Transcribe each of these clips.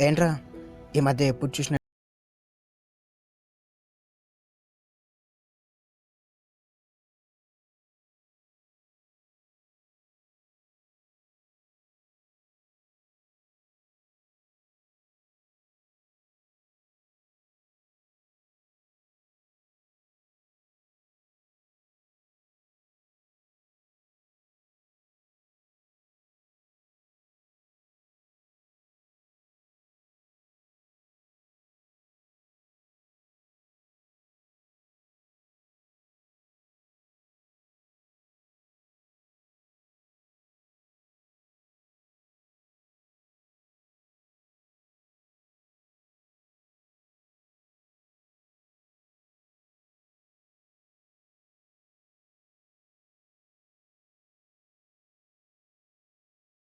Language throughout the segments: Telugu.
ఏంట్రా? ఈ మధ్య ఎప్పుడు చూసిన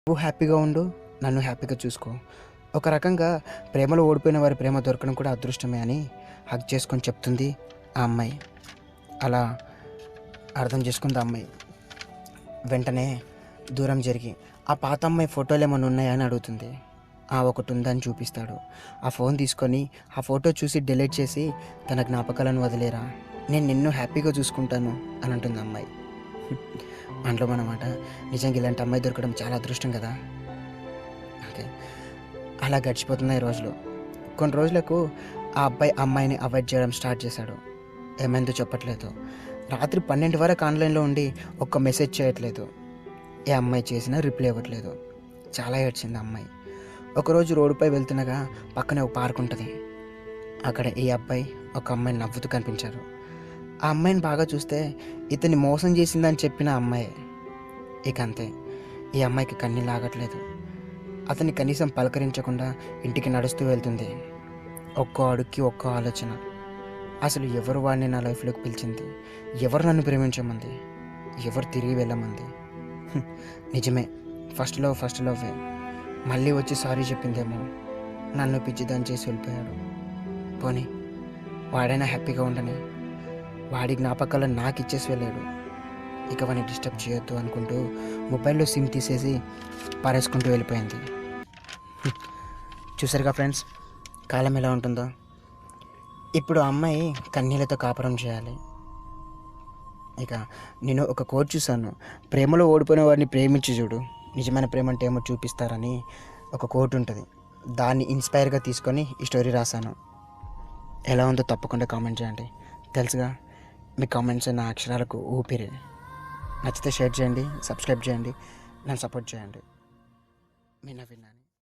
నువ్వు హ్యాపీగా ఉండు నన్ను హ్యాపీగా చూసుకో. ఒక రకంగా ప్రేమలో ఓడిపోయిన వారి ప్రేమ దొరకడం కూడా అదృష్టమే అని హక్ చేసుకొని చెప్తుంది ఆ అమ్మాయి. అలా అర్థం చేసుకుంది ఆ అమ్మాయి. వెంటనే దూరం జరిగి ఆ పాత అమ్మాయి ఫోటోలు ఏమైనా ఉన్నాయా? అని అడుగుతుంది. ఆ ఒకటి ఉందని చూపిస్తాడు. ఆ ఫోన్ తీసుకొని ఆ ఫోటో చూసి డిలీట్ చేసి తన జ్ఞాపకాలను వదిలేరా? నేను నిన్ను హ్యాపీగా చూసుకుంటాను అని అంటుంది ఆ అమ్మాయి. అందులో అనమాట నిజంగా ఇలాంటి అమ్మాయి దొరకడం చాలా అదృష్టం కదా. ఓకే. అలా గడిచిపోతున్నాయి రోజులు. కొన్ని రోజులకు ఆ అబ్బాయి అమ్మాయిని అవాయిడ్ చేయడం స్టార్ట్ చేశాడు. ఏమైందో చెప్పట్లేదు. రాత్రి పన్నెండు వరకు ఆన్లైన్లో ఉండి ఒక్క మెసేజ్ చేయట్లేదు. ఏ అమ్మాయి చేసినా రిప్లై ఇవ్వట్లేదు. చాలా ఏడ్చింది ఆ అమ్మాయి. ఒకరోజు రోడ్డుపై వెళ్తుండగా పక్కనే ఒక పార్క్ ఉంటుంది. అక్కడ ఈ అబ్బాయి ఒక అమ్మాయి నవ్వుతూ కనిపించారు. ఆ అమ్మాయిని బాగా చూస్తే ఇతన్ని మోసం చేసిందని చెప్పిన అమ్మాయి. ఇక అంతే. ఈ అమ్మాయికి కన్నీ లాగట్లేదు అతన్ని కనీసం పలకరించకుండా ఇంటికి నడుస్తూ వెళ్తుంది. ఒక్కో అడుక్కి ఒక్కో ఆలోచన. అసలు ఎవరు వాడిని నా లైఫ్లోకి పిలిచింది? ఎవరు నన్ను ప్రేమించమంది? ఎవరు తిరిగి వెళ్ళమంది? నిజమే. ఫస్ట్ లవ్ ఫస్ట్ లవ్వే. మళ్ళీ వచ్చి సారీ చెప్పిందేమో. నన్ను పిచ్చిదాన్ని చేసి వెళ్ళిపోయాడు. పోనీ వాడైనా హ్యాపీగా ఉండని వాడి జ్ఞాపకాలను నాకు ఇచ్చేసి వెళ్ళాడు. ఇక వాడిని డిస్టర్బ్ చేయొద్దు అనుకుంటూ మొబైల్లో సిమ్ తీసేసి పారేసుకుంటూ వెళ్ళిపోయింది. చూసారుగా ఫ్రెండ్స్ కాలం ఎలా ఉంటుందో? ఇప్పుడు ఆ అమ్మాయి కన్నీళ్ళతో కాపురం చేయాలి. ఇక నేను ఒక కోట్ చూశాను. ప్రేమలో ఓడిపోయిన వారిని ప్రేమించి చూడు. నిజమైన ప్రేమ అంటే ఏమో చూపిస్తారని ఒక కోట్ ఉంటుంది. దాన్ని ఇన్స్పైర్గా తీసుకొని ఈ స్టోరీ రాశాను. ఎలా ఉందో తప్పకుండా కామెంట్ చేయండి. తెలుసుగా? మీ కామెంట్స్ నా అక్షరాలకు ఊపిరి. నచ్చితే షేర్ చేయండి సబ్స్క్రైబ్ చేయండి నన్ను సపోర్ట్ చేయండి. మీ నవీన్